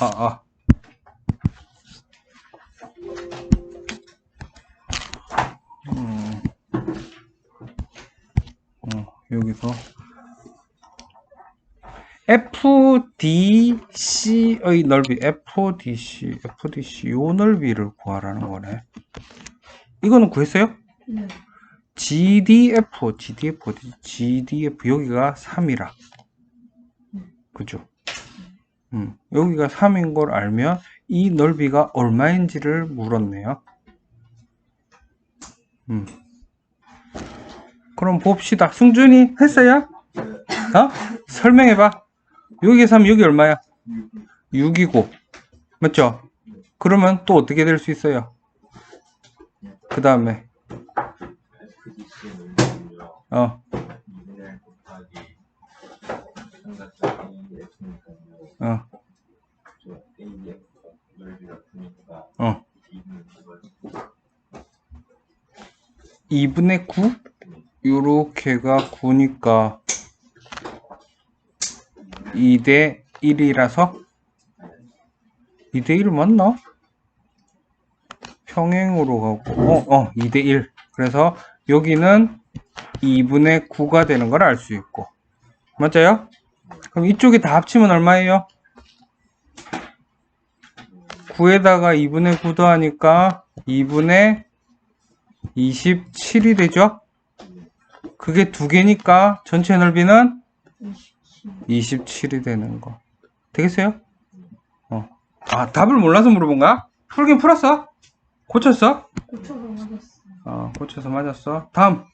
아, 아. 음. 어, 여기서 FDC의 넓이, FDC, FDC 요 넓이를 구하라는 거네. 이거는 구했어요? 네. GDF, GDF 어디? GDF 여기가 3이라. 그죠? 음, 여기가 3인 걸 알면 이 넓이가 얼마인지를 물었네요. 음. 그럼 봅시다. 승준이 했어요? 어? 설명해봐. 여기에서 하면 여기 얼마야? 6이고. 맞죠? 그러면 또 어떻게 될 수 있어요? 그 다음에, 어, 2분의 곱하기 삼각형 AF니까요. 어, 어. 2분의 9가 2분의 9? 요렇게가 9니까 2대 1이라서 2대 1 맞나? 평행으로 가고 어, 어, 2대 1 그래서 여기는 2분의 9가 되는 걸 알 수 있고 맞아요? 그럼 이쪽에 다 합치면 얼마예요? 9에다가 2분의 9 더하니까 2분의 27이 되죠? 그게 두 개니까 전체 넓이는 27. 27이 되는 거. 되겠어요? 어. 아, 답을 몰라서 물어본 거야? 풀긴 풀었어? 고쳤어? 고쳐서 맞았어요. 어, 고쳐서 맞았어. 다음.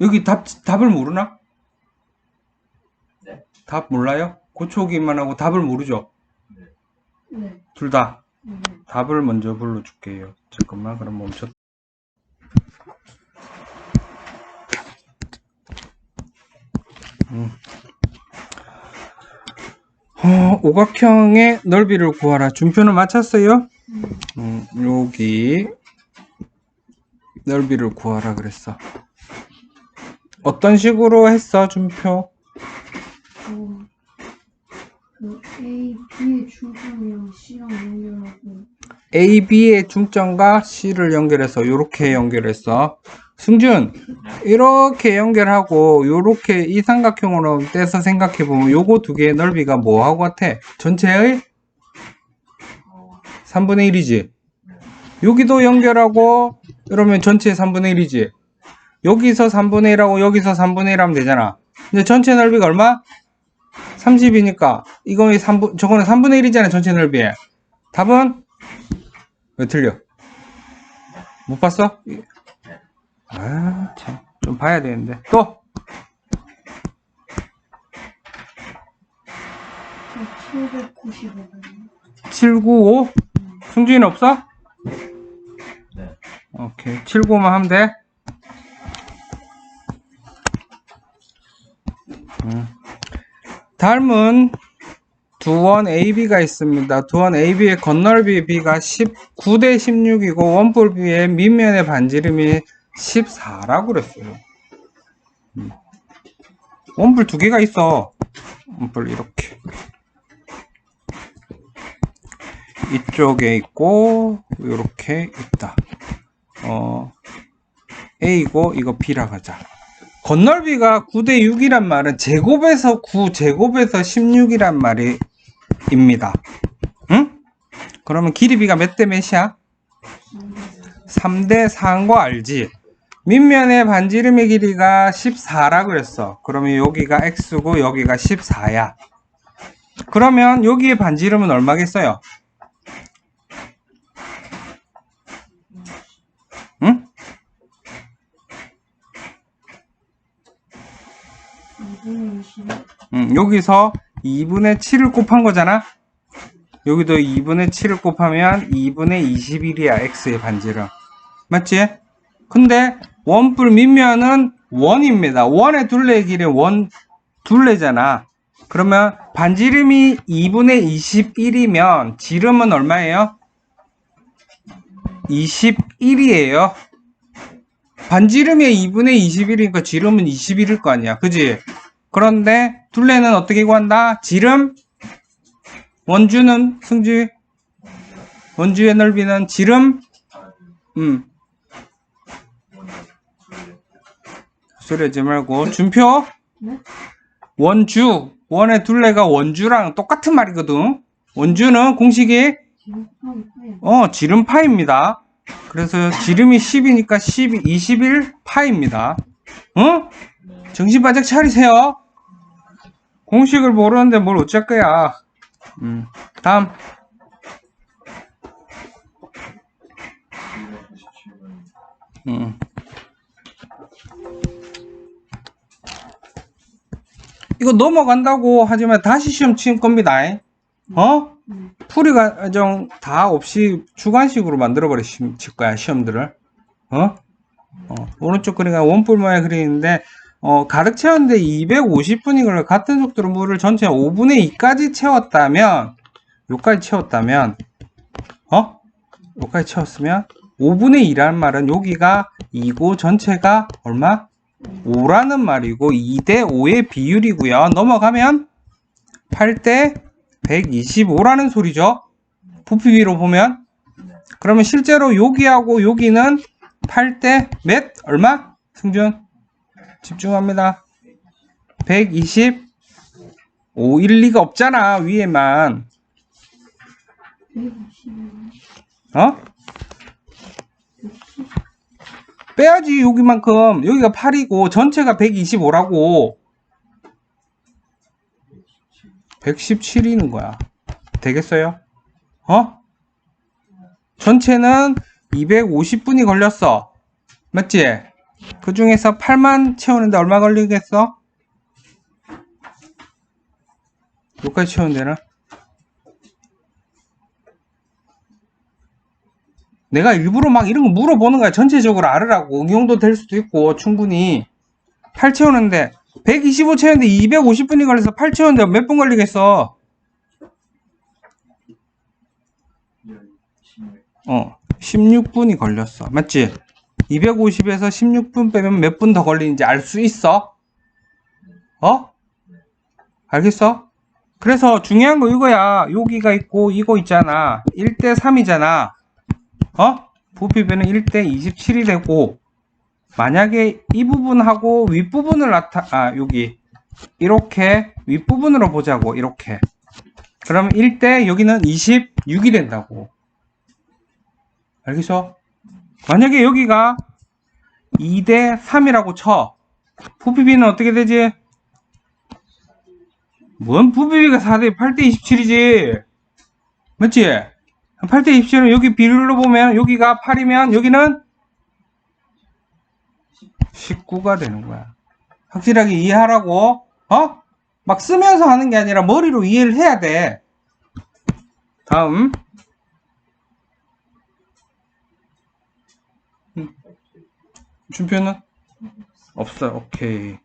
여기 답, 답을 모르나? 네. 답 몰라요? 고쳐오기만 하고 답을 모르죠? 네. 둘 다. 네. 답을 먼저 불러줄게요. 잠깐만, 그럼 멈췄. 음. 어, 오각형의 넓이를 구하라. 준표는 맞췄어요? 음, 여기 넓이를 구하라 그랬어. 어떤 식으로 했어, 준표? 어, 그 A, B의 A, B의 중점과 C를 연결해서 이렇게 연결했어. 승준, 이렇게 연결하고 요렇게 이 삼각형으로 떼서 생각해 보면 요거 두 개의 넓이가 뭐하고 같아? 전체의 3분의 1이지. 여기도 연결하고 이러면 전체 3분의 1이지. 여기서 3분의 1하고 여기서 3분의 1 하면 되잖아. 근데 전체 넓이가 얼마? 30이니까 이거 3분 저거는 3분의 1이잖아 전체 넓이. 답은 왜 틀려? 못 봤어? 아, 참. 좀 봐야 되는데. 또! 저 795번. 795? 승준이는 없어? 네. 오케이. 79만 하면 돼. 음. 다음은 두원 AB가 있습니다. 두원 AB의 건널비 B가 19대 16이고 원볼 B의 밑면의 반지름이 14라고 그랬어요. 음. 원뿔 두 개가 있어. 원뿔 이렇게. 이쪽에 있고 이렇게 있다. 어 A고 이거 B라 가자. 건널비가 9대 6이란 말은 제곱에서 9, 제곱에서 16이란 말입니다. 응? 그러면 길이비가 몇 대 몇이야? 3대 4인 거 알지? 밑면의 반지름의 길이가 14라 그랬어. 그러면 여기가 x고 여기가 14야. 그러면 여기의 반지름은 얼마겠어요? 2분의 20. 응, 여기서 2분의 7을 곱한 거잖아? 여기도 2분의 7을 곱하면 2분의 21이야, x의 반지름. 맞지? 근데 원뿔 밑면은 원입니다. 원의 둘레의 길이 원 둘레잖아. 그러면 반지름이 2분의 21이면 지름은 얼마예요? 21이에요. 반지름이 2분의 21이니까 지름은 21일 거 아니야. 그지? 그런데 둘레는 어떻게 구한다? 지름 원주는 승지 원주의 넓이는 지름 음. 소리하지 말고. 준표? 네? 원주. 원의 둘레가 원주랑 똑같은 말이거든. 원주는 공식이 어 지름 파입니다. 그래서 지름이 10이니까 12 21 파입니다. 어? 정신 바짝 차리세요 공식을 모르는데 뭘 어쩔 거야 음 다음 297번 음. 이거 넘어간다고 하지만 다시 시험 치는 겁니다. 어? 네. 풀이 과정 다 없이 주관식으로 칠 거야, 시험들을. 어? 어, 오른쪽 그림가 원뿔 모양 그리는데, 어, 가득 채웠는데 250분이 걸려 같은 속도로 물을 전체 5분의 2까지 채웠다면, 요까지 채웠다면, 어? 요까지 채웠으면, 5분의 2라는 말은 여기가 2고 전체가 얼마? 5라는 말이고 2대 5의 비율이고요. 넘어가면 8대 125라는 소리죠. 부피비로 보면. 그러면 실제로 여기하고 여기는 8대 몇? 얼마? 승준 집중합니다. 125일 리가 없잖아 위에만 120은 어? 빼야지 여기만큼 여기가 8이고 전체가 125라고 117이는 거야 되겠어요? 어? 전체는 250분이 걸렸어 맞지? 그 중에서 8만 채우는데 얼마 걸리겠어? 여기까지 채우는 데는? 내가 일부러 막 이런 거 물어보는 거야. 전체적으로 알으라고. 응용도 될 수도 있고, 충분히. 8 채우는데, 125 채우는데 250분이 걸려서 8 채우는데 몇 분 걸리겠어? 16 어, 16분이 걸렸어. 맞지? 250에서 16분 빼면 몇 분 더 걸리는지 알 수 있어? 어? 알겠어? 그래서 중요한 거 이거야. 여기가 있고, 이거 있잖아. 1대 3이잖아. 어? 부피배는 1대 27이 되고, 만약에 이 부분하고 윗부분을 나타, 아, 여기. 이렇게 윗부분으로 보자고, 이렇게. 그러면 1대 여기는 26이 된다고. 알겠어? 만약에 여기가 2대 3이라고 쳐. 부피비는 어떻게 되지? 뭔 부피비가 4대 8대 27이지? 맞지? 8대 27은 여기 비율로 보면 여기가 8이면 여기는 19가 되는 거야. 확실하게 이해하라고, 어? 막 쓰면서 하는 게 아니라 머리로 이해를 해야 돼. 다음. 준표는? 없어요. 오케이.